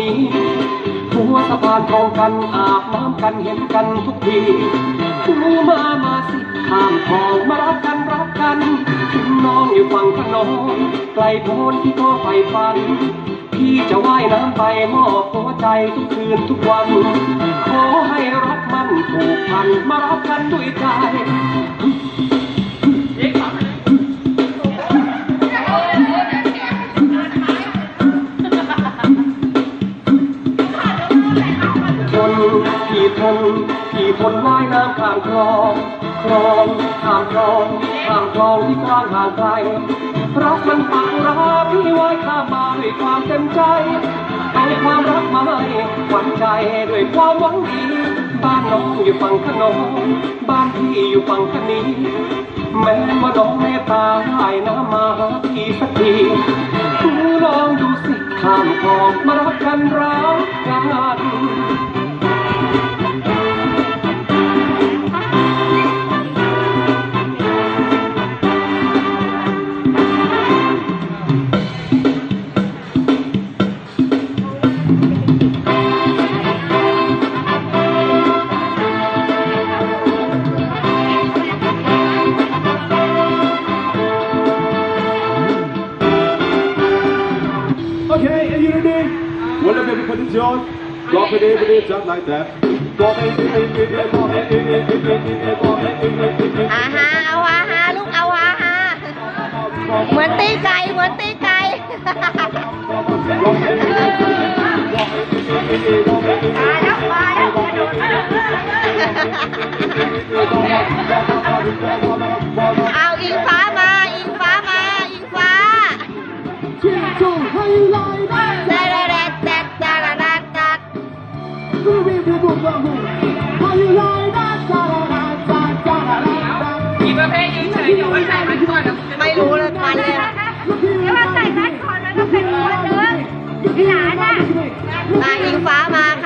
นี้หัวสะพานตรงกันอาบน้ำกันเห็นกันทุกทีหนูมามาสิข้ามคลองมารักกันรักกันถึงน้องอยู่ฝั่งขนงไกลโพ้นที่ก็ไฟฝันพี่จะว่ายน้ำไปมอบหัวใจทุกคืนทุกวัน ขอให้รักมันผูกพันมารักกันด้วยใจ นพี่ทนพี่ทนว่ายน้ำข้ามคลองคลองข้ามคลองข้ามคลองที่กว้างห่างไกลรักมันปักราพี่ว่ายข้ามมาด้วยความเต็มใจเอาความรักมาให้หวั่นใจด้วยความหวังดีบ้านน้องอยู่ฝั่งขนงบ้านพี่อยู่ฝั่งคนีแม้ว่าน้องเมตตาให้น้ำมาหาพี่สักทีดูลองดูสิข้ามคลองมารักกันรัก Whatever every position, drop it in, it just like that. Drop it in, in, in, in, drop it in, in, in, in, in, drop it in, in, in, in. อาฮาเอาอาฮาลูกเอาอาฮาเหมือนตีไก่เหมือนตีไก่ มาแล้วมาแล้วเอา ไม่รู้เลยมันเลยอะแล้วเราใส่แมสคอนแล้วก็เป็นตัวเดิมไอ้หลานอะ มาอิงฟ้ามาค่ะ